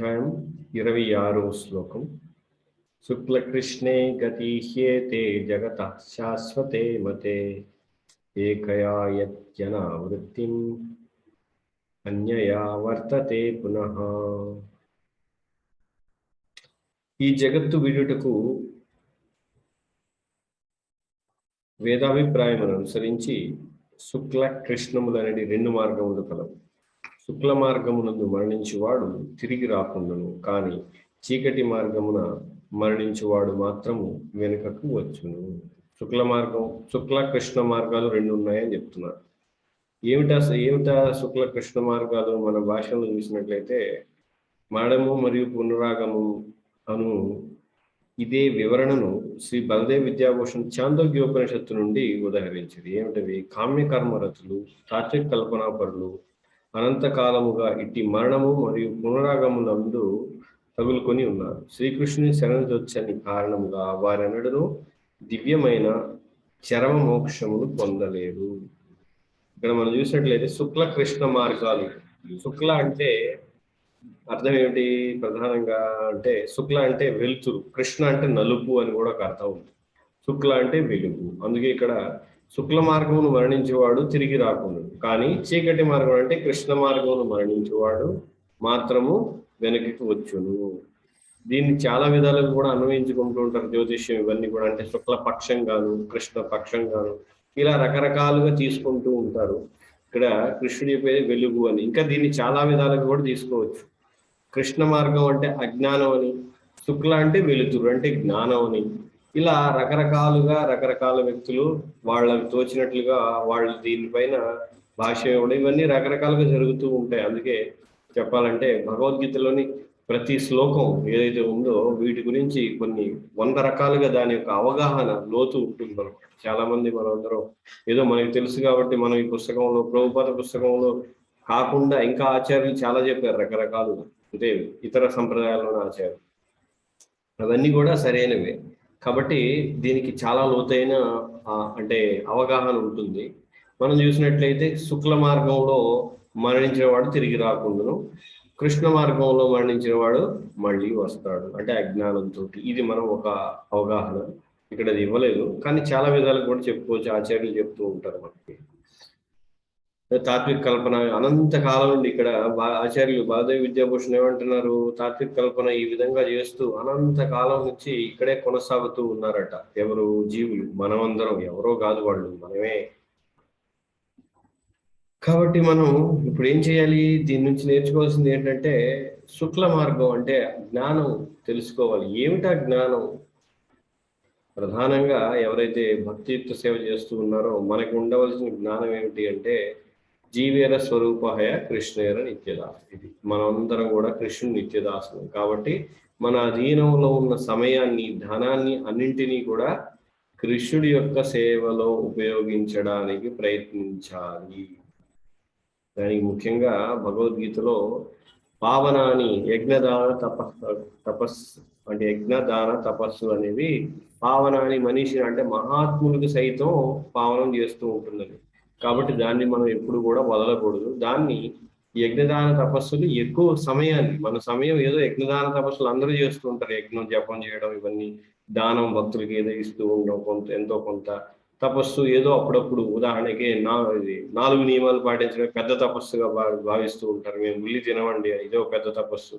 అధ్యాయం ఇరవై ఆరో శ్లోకం. శుక్లకృష్ణే గతీహ్యేతే జగత శాశ్వతే మతే ఏకయా యత్యనావృత్తిం అన్యయా వర్తతే పునః. ఈ జగత్తు విడుటకు వేదాభిప్రాయమును అనుసరించి శుక్ల కృష్ణములనేది రెండు మార్గములు కలవు. శుక్ల మార్గమునందు మరణించువాడు తిరిగి రాకుండను కానీ చీకటి మార్గమున మరణించువాడు మాత్రము వెనుకకు వచ్చును. శుక్ల మార్గం శుక్ల కృష్ణ మార్గాలు రెండు ఉన్నాయని చెప్తున్నారు ఏమిటా ఏమిటా శుక్ల కృష్ణ మార్గాలు? మన భాషలో చూసినట్లయితే మరణము మరియు పునరాగము అను ఇదే వివరణను శ్రీ బలదేవ్ విద్యాభూషణ్ చాందోగ్యోపనిషత్తు నుండి ఉదహరించింది. ఏమిటవి? కామ్యకర్మరతులు తాత్విక కల్పనాపరులు అనంతకాలముగా ఇట్టి మరణము మరియు పునరాగములందు తగులుకొని ఉన్నారు. శ్రీకృష్ణుని శరణొచ్చని కారణముగా వారెన్నడను దివ్యమైన చరమ మోక్షమును పొందలేరు ఇక్కడ మనం చూసినట్లయితే శుక్ల కృష్ణ మార్గాలు. శుక్ల అంటే అర్థం ఏమిటి? ప్రధానంగా అంటే శుక్ల అంటే వెలుతురు. కృష్ణ అంటే నలుపు అని కూడా ఒక అర్థం ఉంది. శుక్ల అంటే వెలుగు. అందుకే ఇక్కడ శుక్ల మార్గమును మరణించేవాడు తిరిగి రాకుండా కానీ చీకటి మార్గం అంటే కృష్ణ మార్గమును మరణించేవాడు మాత్రము వెనక్కి వచ్చును. దీన్ని చాలా విధాలుగా కూడా అన్వయించుకుంటూ ఉంటారు జ్యోతిష్యం. ఇవన్నీ కూడా అంటే శుక్ల పక్షం గాను కృష్ణ పక్షం గాను ఇలా రకరకాలుగా తీసుకుంటూ ఉంటారు. ఇక్కడ కృష్ణుడి పేరు వెలుగు అని. ఇంకా దీన్ని చాలా విధాలుగా కూడా తీసుకోవచ్చు. కృష్ణ మార్గం అంటే అజ్ఞానం అని శుక్ల అంటే వెలుతురు అంటే జ్ఞానం అని. ఇలా రకరకాలుగా రకరకాల వ్యక్తులు వాళ్ళకి తోచినట్లుగా వాళ్ళు దీనిపైన భాష ఇవ్వడం ఇవన్నీ రకరకాలుగా జరుగుతూ ఉంటాయి. అందుకే చెప్పాలంటే భగవద్గీతలోని ప్రతి శ్లోకం ఏదైతే ఉందో వీటి గురించి కొన్ని వంద రకాలుగా దాని యొక్క అవగాహన లోతు ఉంటుంది మనం చాలా మంది మనందరం ఏదో మనకి తెలుసు కాబట్టి మనం ఈ పుస్తకంలో ప్రభుపాద పుస్తకంలో కాకుండా ఇంకా ఆచార్యులు చాలా చెప్పారు రకరకాలు అంటే ఇతర సంప్రదాయాల్లోని ఆచార్యులు. అవన్నీ కూడా సరైనవే. కాబట్టి దీనికి చాలా లోతైన అంటే అవగాహన ఉంటుంది. మనం చూసినట్లయితే శుక్ల మార్గంలో మరణించిన వాడు తిరిగి రాకుండాను కృష్ణ మార్గంలో మరణించిన వాడు మళ్ళీ వస్తాడు. అంటే అజ్ఞానంతో ఇది మనం ఒక అవగాహన. ఇక్కడ అది ఇవ్వలేదు. కానీ చాలా విధాలు కూడా చెప్పుకోవచ్చు ఆచార్యులు చెప్తూ ఉంటారు మనకి. తాత్విక కల్పన అనంత కాలం నుండి ఇక్కడ ఆచార్యులు బాలదేవి విద్యాభూషణ్ ఏమంటున్నారు? తాత్విక కల్పన ఈ విధంగా చేస్తూ అనంత కాలం నుంచి ఇక్కడే కొనసాగుతూ ఉన్నారట. ఎవరు? జీవులు. మనమందరం. ఎవరో కాదు వాళ్ళు. మనమే. కాబట్టి మనం ఇప్పుడు ఏం చేయాలి? దీని నుంచి నేర్చుకోవాల్సింది ఏంటంటే శుక్ల మార్గం అంటే జ్ఞానం తెలుసుకోవాలి. ఏమిటా జ్ఞానం? ప్రధానంగా ఎవరైతే భక్తియుక్త సేవ చేస్తూ ఉన్నారో మనకు ఉండవలసిన జ్ఞానం ఏమిటి అంటే జీవేర స్వరూపహయ కృష్ణేర నిత్యదాస్. ఇది మనందరం కూడా కృష్ణుడు నిత్యదాసులు. కాబట్టి మన అధీనంలో ఉన్న సమయాన్ని ధనాన్ని అన్నింటినీ కూడా కృష్ణుడి యొక్క సేవలో ఉపయోగించడానికి ప్రయత్నించాలి. దానికి ముఖ్యంగా భగవద్గీతలో పావనాని యజ్ఞదాన తపస్ తపస్సు అంటే యజ్ఞదాన తపస్సు అనేవి పావనాని మనిషిని అంటే మహాత్ములకు సైతం పావనం చేస్తూ ఉంటుందని కాబట్టి దాన్ని మనం ఎప్పుడు కూడా వదలకూడదు. దాన్ని యజ్ఞదాన తపస్సులు ఎక్కువ సమయాన్ని మన సమయం ఏదో యజ్ఞదాన తపస్సులు అందరూ చేస్తూ ఉంటారు. యజ్ఞం జపం చేయడం ఇవన్నీ దానం భక్తులకి ఏదో ఇస్తూ ఉండడం కొంత ఎంతో కొంత తపస్సు ఏదో అప్పుడప్పుడు ఉదాహరణకి నా ఇది నాలుగు నియమాలు పాటించడం పెద్ద తపస్సుగా భావిస్తూ ఉంటారు. మేము ఉల్లి తినవండి ఇదో పెద్ద తపస్సు.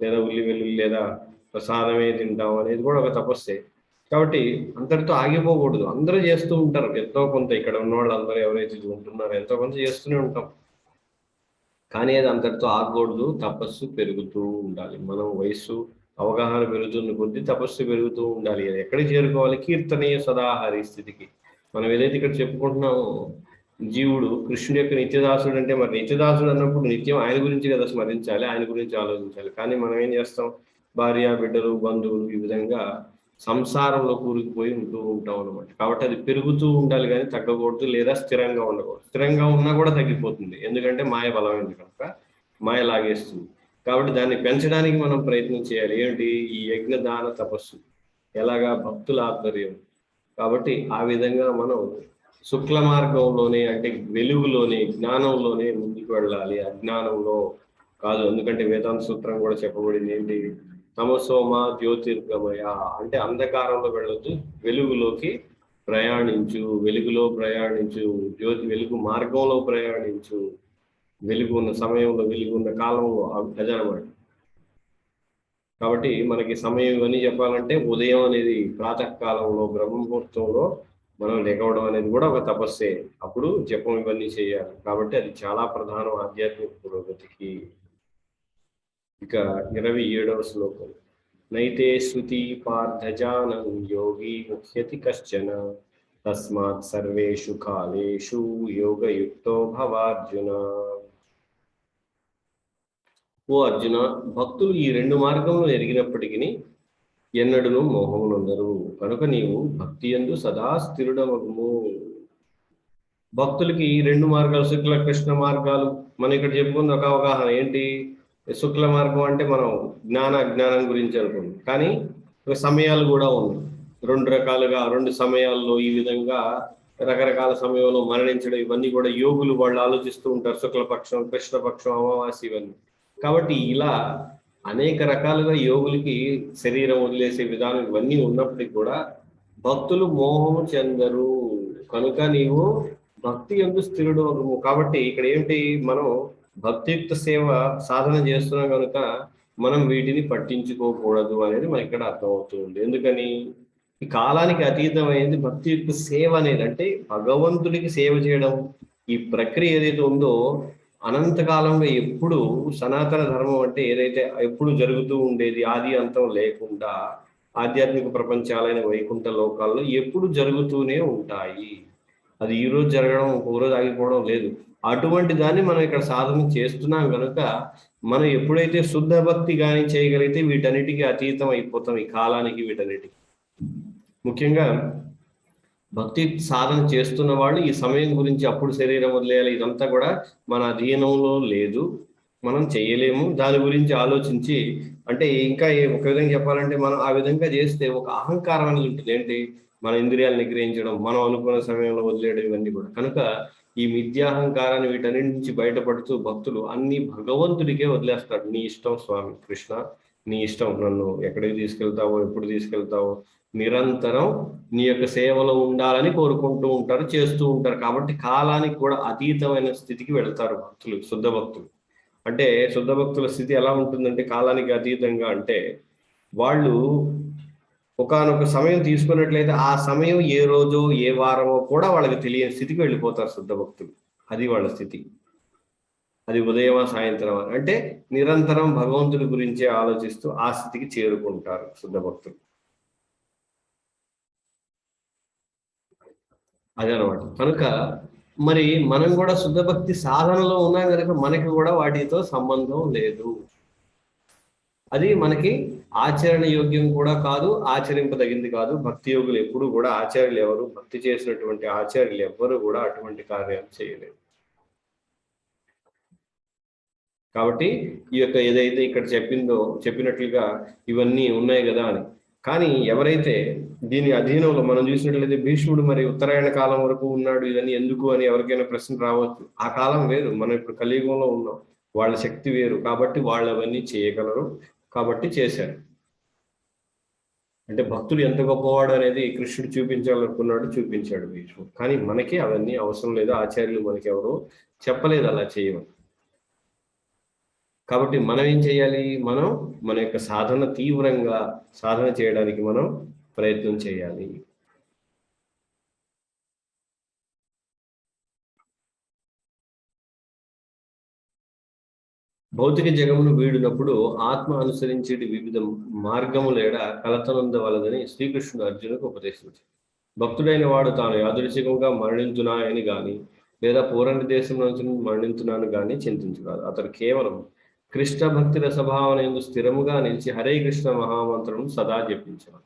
లేదా ఉల్లి వెల్లుల్లి లేదా ప్రసాదమే తింటాం అనేది కూడా ఒక తపస్సే. కాబట్టి అందరితో ఆగిపోకూడదు. అందరూ చేస్తూ ఉంటారు. ఎంతో కొంత ఇక్కడ ఉన్న వాళ్ళు అందరూ ఎవరైతే ఉంటున్నారో ఎంతో కొంత చేస్తూనే ఉంటాం. కానీ అది అందరితో ఆగకూడదు. తపస్సు పెరుగుతూ ఉండాలి. మనం వయస్సు అవగాహన పెరుగుతున్న కొద్దీ తపస్సు పెరుగుతూ ఉండాలి. అది ఎక్కడికి చేరుకోవాలి? కీర్తనీయ సదాహారి స్థితికి. మనం ఏదైతే ఇక్కడ చెప్పుకుంటున్నామో జీవుడు కృష్ణుడి యొక్క నిత్యదాసుడు అంటే మరి నిత్యదాసుడు అన్నప్పుడు నిత్యం ఆయన గురించి కదా స్మరించాలి ఆయన గురించి ఆలోచించాలి. కానీ మనం ఏం చేస్తాం? భార్య బిడ్డలు బంధువులు ఈ విధంగా సంసారంలో కూరుకుపోయి ఉంటూ ఉంటాం అనమాట కాబట్టి అది పెరుగుతూ ఉండాలి కానీ తగ్గకూడదు లేదా స్థిరంగా ఉండకూడదు. స్థిరంగా ఉన్నా కూడా తగ్గిపోతుంది. ఎందుకంటే మాయ బలమైంది కనుక మాయ లాగేస్తుంది. కాబట్టి దాన్ని పెంచడానికి మనం ప్రయత్నం చేయాలి. ఏంటి ఈ యజ్ఞ దాన తపస్సు. ఎలాగా? భక్తుల ఆధ్వర్యం. కాబట్టి ఆ విధంగా మనం శుక్ల మార్గంలోనే అంటే వెలుగులోనే జ్ఞానంలోనే ముందుకు వెళ్ళాలి. అజ్ఞానంలో కాదు. ఎందుకంటే వేదాంత సూత్రం కూడా చెప్పబడింది. ఏంటి? తమసోమ జ్యోతిర్గమయ అంటే అంధకారంలో వెళ్ళొద్దు వెలుగులోకి ప్రయాణించు వెలుగులో ప్రయాణించు జ్యోతి వెలుగు మార్గంలో ప్రయాణించు. వెలుగు ఉన్న సమయంలో వెలుగు ఉన్న కాలంలో అదనమాట కాబట్టి మనకి సమయం ఇవన్నీ చెప్పాలంటే ఉదయం అనేది ప్రాతకాలంలో బ్రహ్మముహూర్తంలో మనం లెగవడం అనేది కూడా ఒక తపస్సే. అప్పుడు జపం ఇవన్నీ చేయాలి. కాబట్టి అది చాలా ప్రధానం ఆధ్యాత్మిక పురోగతికి. ఇక ఇరవై ఏడవ శ్లోకం. నైతే శృతి పార్థజానం యోగి ముఖ్యతి కశ్చన. తస్మాత్ సర్వేషు కాలేషు యోగయుక్తో భవార్జున. ఓ అర్జున భక్తులు ఈ రెండు మార్గములు ఎరిగినప్పటికీ ఎన్నడును ఉండరు కనుక నీవు భక్తి ఎందు సదా స్థిరుడమగుము. భక్తులకి ఈ రెండు మార్గాలు శుక్ల కృష్ణ మార్గాలు మనం ఇక్కడ చెప్పుకుంది ఒక అవగాహన ఏంటి? శుక్ల మార్గం అంటే మనం జ్ఞాన అజ్ఞానం గురించి అనుకుంటాం. కానీ సమయాలు కూడా ఉన్నాయి. రెండు రకాలుగా రెండు సమయాల్లో ఈ విధంగా రకరకాల సమయంలో మరణించడం ఇవన్నీ కూడా యోగులు వాళ్ళు ఆలోచిస్తూ ఉంటారు. శుక్లపక్షం కృష్ణపక్షం అమావాస్య ఇవన్నీ. కాబట్టి ఇలా అనేక రకాలుగా యోగులకి శరీరం వదిలేసే విధానం ఇవన్నీ ఉన్నప్పటికీ కూడా భక్తులు మోహము చెందరు. కనుక నీవు భక్తి ఎందు స్థిరుడు కాబట్టి ఇక్కడ ఏంటి మనం భక్తియుక్త సేవ సాధన చేస్తున్నాం కనుక మనం వీటిని పట్టించుకోకూడదు అనేది మనకి ఇక్కడ అర్థమవుతుంది ఎందుకని? ఈ కాలానికి అతీతమైనది భక్తియుక్త సేవ అనేది అంటే భగవంతుడికి సేవ చేయడం. ఈ ప్రక్రియ ఏదైతే ఉందో అనంతకాలంగా ఎప్పుడు సనాతన ధర్మం అంటే ఏదైతే ఎప్పుడు జరుగుతూ ఉండేది ఆది అంతం లేకుండా ఆధ్యాత్మిక ప్రపంచాలైన వైకుంఠ లోకాల్లో ఎప్పుడు జరుగుతూనే ఉంటాయి. అది ఈరోజు జరగడం ఒక రోజు ఆగిపోవడం లేదు. అటువంటి దాన్ని మనం ఇక్కడ సాధన చేస్తున్నాం కనుక మనం ఎప్పుడైతే శుద్ధ భక్తి కానీ చేయగలిగితే వీటన్నిటికీ అతీతం అయిపోతాం ఈ కాలానికి వీటన్నిటికీ. ముఖ్యంగా భక్తి సాధన చేస్తున్న వాళ్ళు ఈ సమయం గురించి అప్పుడు శరీరం వదిలేయాలి ఇదంతా కూడా మన అధీనంలో లేదు మనం చేయలేము. దాని గురించి ఆలోచించి అంటే ఇంకా ఒక విధంగా చెప్పాలంటే మనం ఆ విధంగా చేస్తే ఒక అహంకారం అనేది ఉంటుంది. ఏంటి? మన ఇంద్రియాలు నిగ్రహించడం మనం అనుకున్న సమయంలో వదిలేయడం ఇవన్నీ కూడా. కనుక ఈ మిథ్యాహంకారాన్ని వీటన్నిటి నుంచి బయటపడుతూ భక్తులు అన్ని భగవంతుడికే వదిలేస్తాడు. నీ ఇష్టం స్వామి కృష్ణ నీ ఇష్టం నన్ను ఎక్కడికి తీసుకెళ్తావో ఎప్పుడు తీసుకెళ్తావో నిరంతరం నీ యొక్క సేవలో ఉండాలని కోరుకుంటూ ఉంటారు చేస్తూ ఉంటారు. కాబట్టి కాలానికి కూడా అతీతమైన స్థితికి వెళ్తారు భక్తులు శుద్ధ భక్తులు. అంటే శుద్ధ భక్తుల స్థితి ఎలా ఉంటుందంటే కాలానికి అతీతంగా అంటే వాళ్ళు ఒకనొక సమయం తీసుకున్నట్లయితే ఆ సమయం ఏ రోజు ఏ వారమో కూడా వాళ్ళకి తెలియని స్థితికి వెళ్ళిపోతారు శుద్ధ భక్తులు. అది వాళ్ళ స్థితి. అది ఉదయమా సాయంత్రం అంటే నిరంతరం భగవంతుడి గురించే ఆలోచిస్తూ ఆ స్థితికి చేరుకుంటారు శుద్ధ భక్తులు. అదనమాట. కనుక మరి మనం కూడా శుద్ధ భక్తి సాధనలో ఉన్నాం కనుక మనకి కూడా వాటితో సంబంధం లేదు. అది మనకి ఆచరణ యోగ్యం కూడా కాదు ఆచరింపదగింది కాదు. భక్తి యోగులు ఎప్పుడు కూడా ఆచార్యులు ఎవరు? భక్తి చేసినటువంటి ఆచార్యులు ఎవ్వరు కూడా అటువంటి కార్యాలు చేయలేదు కాబట్టి ఈ యొక్క ఏదైతే ఇక్కడ చెప్పిందో చెప్పినట్లుగా ఇవన్నీ ఉన్నాయి కదా అని. కానీ ఎవరైతే దీని అధీనంలో మనం చూసినట్లయితే భీష్ముడు మరి ఉత్తరాయణ కాలం వరకు ఉన్నాడు ఇవన్నీ ఎందుకు అని ఎవరికైనా ప్రశ్న రావచ్చు. ఆ కాలం వేరు. మనం ఇప్పుడు కలియుగంలో ఉన్నాం. వాళ్ళ శక్తి వేరు. కాబట్టి వాళ్ళు అవన్నీ చేయగలరు. కాబట్టి చేశారు అంటే భక్తుడు ఎంత గొప్పవాడు అనేది కృష్ణుడు చూపించాలనుకున్నాడు చూపించాడు భీష్ముడు. కానీ మనకి అవన్నీ అవసరం లేదు ఆచార్యులు మనకి ఎవరు చెప్పలేదు అలా చేయమని. కాబట్టి మనం ఏం చేయాలి? మనం మన యొక్క సాధన తీవ్రంగా సాధన చేయడానికి మనం ప్రయత్నం చేయాలి. భౌతిక జగమును వీడినప్పుడు ఆత్మ అనుసరించేటి వివిధ మార్గములేడ కలతనందవలదని శ్రీకృష్ణుడు అర్జునుకు ఉపదేశించాడు. భక్తుడైన వాడు తాను యాదృశికంగా మరణించునాయని గాని లేదా పూర్ణ దేశం నుంచి మరణించున్నాను గాని చింతించరాదు. అతడు కేవలం కృష్ణ భక్తి రసభావన ఎందు స్థిరముగా నిలిచి హరే కృష్ణ మహామంత్రం సదా జపించాడు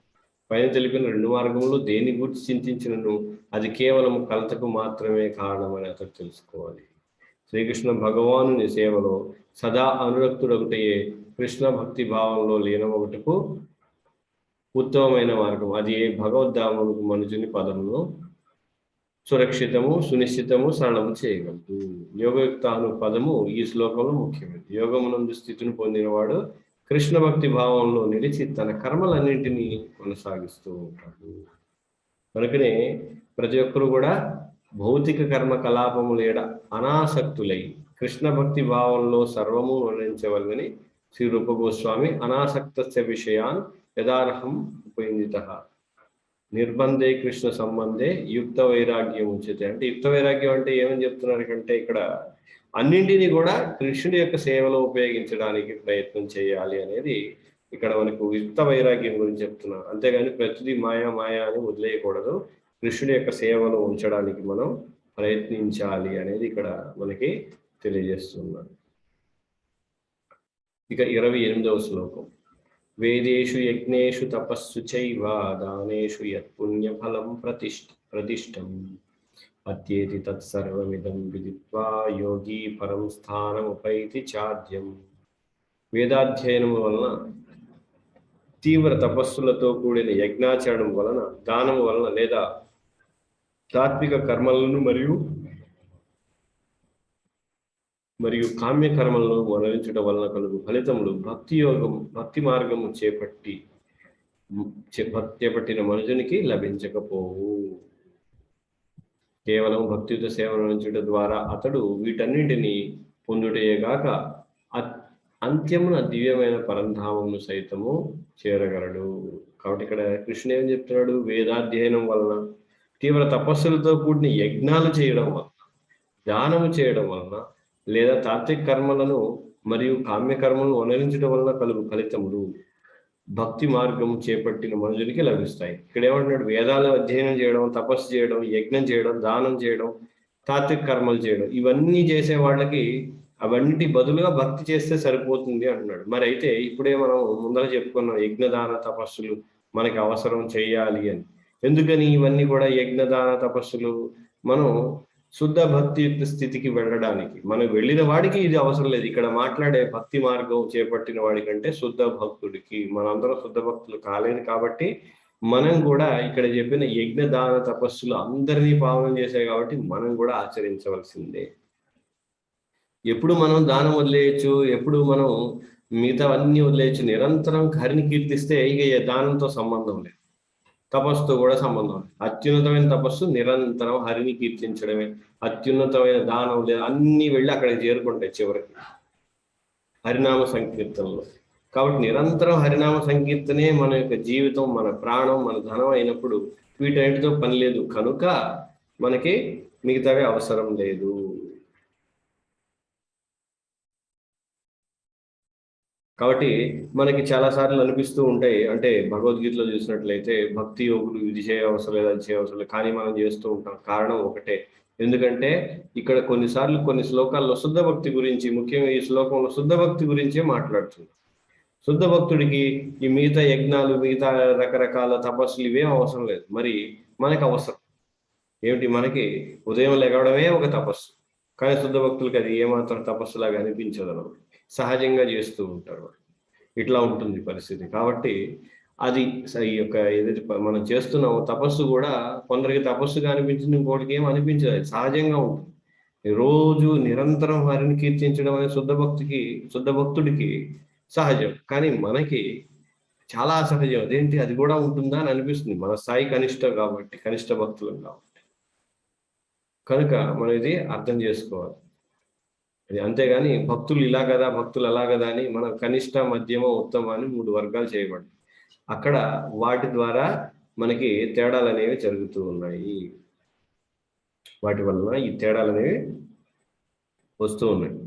పైన తెలిపిన రెండు మార్గములు దేని గురించి చింతించినను అది కేవలం కలతకు మాత్రమే కారణమని అతడు తెలుసుకోవాలి. శ్రీకృష్ణ భగవానుని సేవలో సదా అనురక్తుడొకటయే కృష్ణ భక్తి భావంలో లీనమొకటకు ఉత్తమమైన మార్గం. అది భగవద్ధాములకు మనుషుని పదంలో సురక్షితము సునిశ్చితము సరళము చేయగలదు. యోగయుక్త అను పదము ఈ శ్లోకంలో ముఖ్యమైనది. యోగమునందు స్థితిని పొందినవాడు కృష్ణ భక్తి భావంలో నిలిచి తన కర్మలన్నింటినీ కొనసాగిస్తూ ఉంటాడు. కనుకనే ప్రతి ఒక్కరు కూడా భౌతిక కర్మ కలాపములేడ అనాసక్తులై కృష్ణ భక్తి భావంలో సర్వము వర్ణించవలనని శ్రీ రూప గోస్వామి అనాసక్త విషయాన్ యథార్హం ఉపయోగిత నిర్బంధే కృష్ణ సంబంధే యుక్త వైరాగ్యం ఉంచితే. అంటే యుక్త వైరాగ్యం అంటే ఏమని చెప్తున్నారు కంటే ఇక్కడ అన్నింటినీ కూడా కృష్ణుడి యొక్క సేవలో ఉపయోగించడానికి ప్రయత్నం చేయాలి అనేది ఇక్కడ మనకు యుక్త వైరాగ్యం గురించి చెప్తున్నారు అంతేగాని ప్రతిదీ మాయా మాయా అని వదిలేయకూడదు. కృష్ణుడి యొక్క సేవలో ఉంచడానికి మనం ప్రయత్నించాలి అనేది ఇక్కడ మనకి తెలియజేస్తున్నారు. ఇక ఇరవై ఎనిమిదవ శ్లోకం. వేదేషు యజ్ఞేషు తపస్సు చైవ దానేషు యత్పుణ్యఫలం ప్రతిష్ఠ ప్రతిష్టం. అత్యేతి తత్సర్వమిదం విదిత్వా యోగి పరం స్థానముపైతి చాద్యం. వేదాధ్యయనము వలన తీవ్ర తపస్సులతో కూడిన యజ్ఞాచరణం వలన దానం వలన లేదా తాత్విక కర్మలను మరియు మరియు కామ్య కర్మలను వనరించడం వలన కలుగు ఫలితములు భక్తి యోగం భక్తి మార్గము చేపట్టి చేపట్టిన మనుషునికి లభించకపోవు. కేవలం భక్తియుత సేవను అందించడం ద్వారా అతడు వీటన్నింటినీ పొందుటయేగాక అ- అంత్యమున దివ్యమైన పరంధామమును సైతము చేరగలడు. కాబట్టి ఇక్కడ కృష్ణ ఏం చెప్తున్నాడు? వేదాధ్యయనం వలన తీవ్ర తపస్సులతో కూడిన యజ్ఞాలు చేయడం వలన దానము చేయడం వలన లేదా తాత్విక కర్మలను మరియు కామ్య కర్మలను వనరించడం వలన కలుగు ఫలితములు భక్తి మార్గం చేపట్టిన మనుషులకి లభిస్తాయి. ఇక్కడ ఏమంటున్నాడు? వేదాలు అధ్యయనం చేయడం తపస్సు చేయడం యజ్ఞం చేయడం దానం చేయడం తాత్విక కర్మలు చేయడం ఇవన్నీ చేసే వాళ్ళకి అవన్నిటి బదులుగా భక్తి చేస్తే సరిపోతుంది అంటున్నాడు. మరి అయితే ఇప్పుడే మనం ముందర చెప్పుకున్నాం యజ్ఞదాన తపస్సులు మనకి అవసరం చేయాలి అని. ఎందుకని ఇవన్నీ కూడా యజ్ఞదాన తపస్సులు? మనం శుద్ధ భక్తియుక్త స్థితికి వెళ్ళడానికి. మనం వెళ్ళిన వాడికి ఇది అవసరం లేదు. ఇక్కడ మాట్లాడే భక్తి మార్గం చేపట్టిన వాడికంటే శుద్ధ భక్తుడికి మనందరం శుద్ధ భక్తులు కాలేదు కాబట్టి మనం కూడా ఇక్కడ చెప్పిన యజ్ఞ దాన తపస్సులు అందరినీ పావనం చేశాయి కాబట్టి మనం కూడా ఆచరించవలసిందే. ఎప్పుడు మనం దానం వదిలేయచ్చు ఎప్పుడు మనం మిగతావన్నీ వదిలేయచ్చు నిరంతరం హరిని కీర్తిస్తే ఇక దానంతో సంబంధం లేదు. తపస్సుతో కూడా సంబంధం అత్యున్నతమైన తపస్సు నిరంతరం హరిని కీర్తించడమే. అత్యున్నతమైన దానం లేదా అన్ని వెళ్ళి అక్కడికి చేరుకుంటాయి చివరికి. హరినామ సంకీర్తనలో. కాబట్టి నిరంతరం హరినామ సంకీర్తనే మన యొక్క జీవితం మన ప్రాణం మన ధనం అయినప్పుడు వీటన్నిటితో పని లేదు. కనుక మనకి మిగతావి అవసరం లేదు. కాబట్టి మనకి చాలా సార్లు అనిపిస్తూ ఉంటాయి. అంటే భగవద్గీతలో చూసినట్లయితే భక్తి యోగులు ఇది చేయవసరం లేదు అది చేయవసరం లేదు. కానీ మనం చేస్తూ ఉంటాం. కారణం ఒకటే. ఎందుకంటే ఇక్కడ కొన్నిసార్లు కొన్ని శ్లోకాల్లో శుద్ధ భక్తి గురించి ముఖ్యంగా ఈ శ్లోకంలో శుద్ధ భక్తి గురించే మాట్లాడుతుంది శుద్ధ భక్తుడికి ఈ మిగతా యజ్ఞాలు మిగతా రకరకాల తపస్సులు ఇవేం అవసరం లేదు. మరి మనకి అవసరం. ఏమిటి? మనకి ఉదయం లెగవడమే ఒక తపస్సు. కానీ శుద్ధ భక్తులకి అది ఏమాత్రం తపస్సులాగా అనిపించదు అన్నమాట సహజంగా చేస్తూ ఉంటారు ఇట్లా ఉంటుంది పరిస్థితి. కాబట్టి అది ఈ యొక్క ఏదైతే మనం చేస్తున్నామో తపస్సు కూడా కొందరికి తపస్సుగా అనిపించింది ఇంకోటికి ఏం అనిపించదు. అది సహజంగా ఉంటుంది. రోజు నిరంతరం హరిని కీర్తించడం అనే శుద్ధ భక్తికి శుద్ధ భక్తుడికి సహజం. కానీ మనకి చాలా అసహజం అదేంటి? అది కూడా ఉంటుందా అని అనిపిస్తుంది. మన స్థాయి కనిష్ట కాబట్టి కనిష్ట భక్తులు కాబట్టి. కనుక మనం ఇది అర్థం చేసుకోవాలి. అది అంతేగాని భక్తులు ఇలా కదా భక్తులు అలా కదా అని మనం కనిష్ట మధ్యమ ఉత్తమ అని మూడు వర్గాలు చేయబడి అక్కడ వాటి ద్వారా మనకి తేడాలు అనేవి జరుగుతూ ఉన్నాయి. వాటి వలన ఈ తేడాలు అనేవి వస్తూ ఉన్నాయి.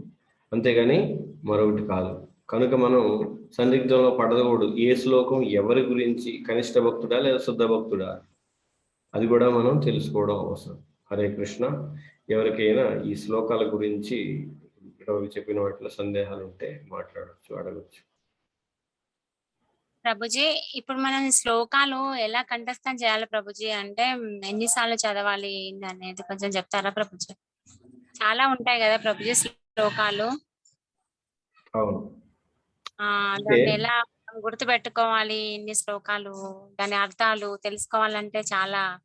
అంతేగాని మరొకటి కాదు. కనుక మనం సందిగ్ధంలో పడదకూడదు. ఏ శ్లోకం ఎవరి గురించి కనిష్ట భక్తుడా లేదా శుద్ధ భక్తుడా? అది కూడా మనం తెలుసుకోవడం అవసరం. హరే కృష్ణ. ఎవరికైనా ఈ శ్లోకాల గురించి రవి చెప్పిన వాటిలో సందేహాలు ఉంటే మాట్లాడవచ్చు అడగచ్చు. ప్రభుజీ ఇప్పుడు మనం శ్లోకాలు ఎలా కంఠస్థం చేయాలి ప్రభుజీ? అంటే ఎన్నిసార్లు చదవాలి అనేది కొంచెం చెప్తారా ప్రభుజీ? చాలా ఉంటాయి కదా ప్రభుజీ శ్లోకాలు. అవును. ఎలా గుర్తు పెట్టుకోవాలి ఇన్ని శ్లోకాలు? దాని అర్థాలు తెలుసుకోవాలంటే చాలా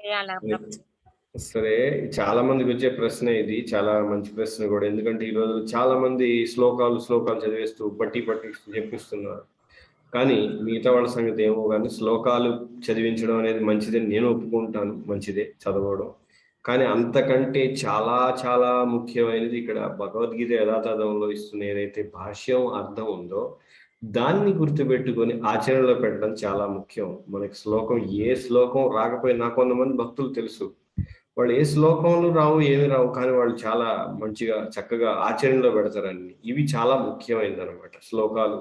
చేయాలా ప్రభుజీ? సరే చాలా మందికి వచ్చే ప్రశ్న ఇది. చాలా మంచి ప్రశ్న కూడా. ఎందుకంటే ఈరోజు చాలా మంది శ్లోకాలు శ్లోకాలు చదివేస్తూ బట్టి పట్టి చెప్పిస్తున్నారు. కానీ మిగతా వాళ్ళ సంగతి ఏమో కానీ శ్లోకాలు చదివించడం అనేది మంచిదని నేను ఒప్పుకుంటాను మంచిదే చదవడం. కానీ అంతకంటే చాలా చాలా ముఖ్యమైనది ఇక్కడ భగవద్గీత యథాతథంలో ఇస్తున్న ఏదైతే భాష్యం అర్థం ఉందో దాన్ని గుర్తుపెట్టుకొని ఆచరణలో పెట్టడం చాలా ముఖ్యం. మనకి శ్లోకం ఏ శ్లోకం రాకపోయినా కొంతమంది భక్తులు తెలుసు. వాళ్ళు ఏ శ్లోకంలో రావు ఏమి రావు కానీ వాళ్ళు చాలా మంచిగా చక్కగా ఆచరణలో పెడతారు అన్ని. ఇవి చాలా ముఖ్యమైనది అనమాట శ్లోకాలు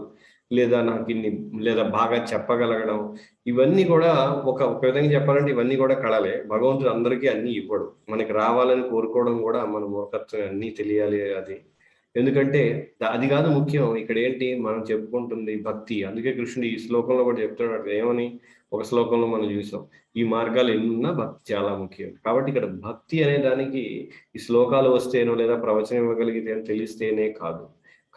లేదా నాకు ఇన్ని లేదా బాగా చెప్పగలగడం ఇవన్నీ కూడా ఒక ఒక విధంగా చెప్పాలంటే ఇవన్నీ కూడా కళలే. భగవంతుడు అందరికీ అన్ని ఇవ్వడు. మనకి రావాలని కోరుకోవడం కూడా మన మూర్ఖత్వం అన్ని తెలియాలి అది. ఎందుకంటే అది కాదు ముఖ్యం. ఇక్కడ ఏంటి? మనం చెప్పుకుంటుంది భక్తి. అందుకే కృష్ణుడు ఈ శ్లోకంలో కూడా చెప్తున్నాడు ఏమని? ఒక శ్లోకంలో మనం చూసాం ఈ మార్గాలు ఎన్నున్నా భక్తి చాలా ముఖ్యం. కాబట్టి ఇక్కడ భక్తి అనే దానికి ఈ శ్లోకాలు వస్తేనో లేదా ప్రవచనం ఇవ్వగలిగితే అని తెలిస్తేనే కాదు.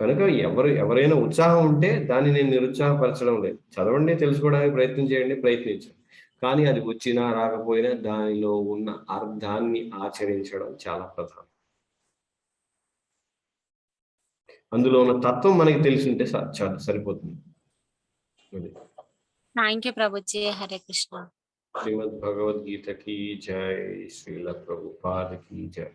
కనుక ఎవరు ఎవరైనా ఉత్సాహం ఉంటే దాన్ని నేను నిరుత్సాహపరచడం లేదు. చదవండి తెలుసుకోవడానికి ప్రయత్నం చేయండి ప్రయత్నించండి. కానీ అది వచ్చినా రాకపోయినా దానిలో ఉన్న అర్థాన్ని ఆచరించడం చాలా ప్రధానం. అందులో ఉన్న తత్వం మనకి తెలిసి ఉంటే సరిపోతుంది. థ్యాంక్ యూ ప్రభుజీ హరే కృష్ణ శ్రీమద్ భగవద్గీత की जय श्रील प्रभुपाद की जय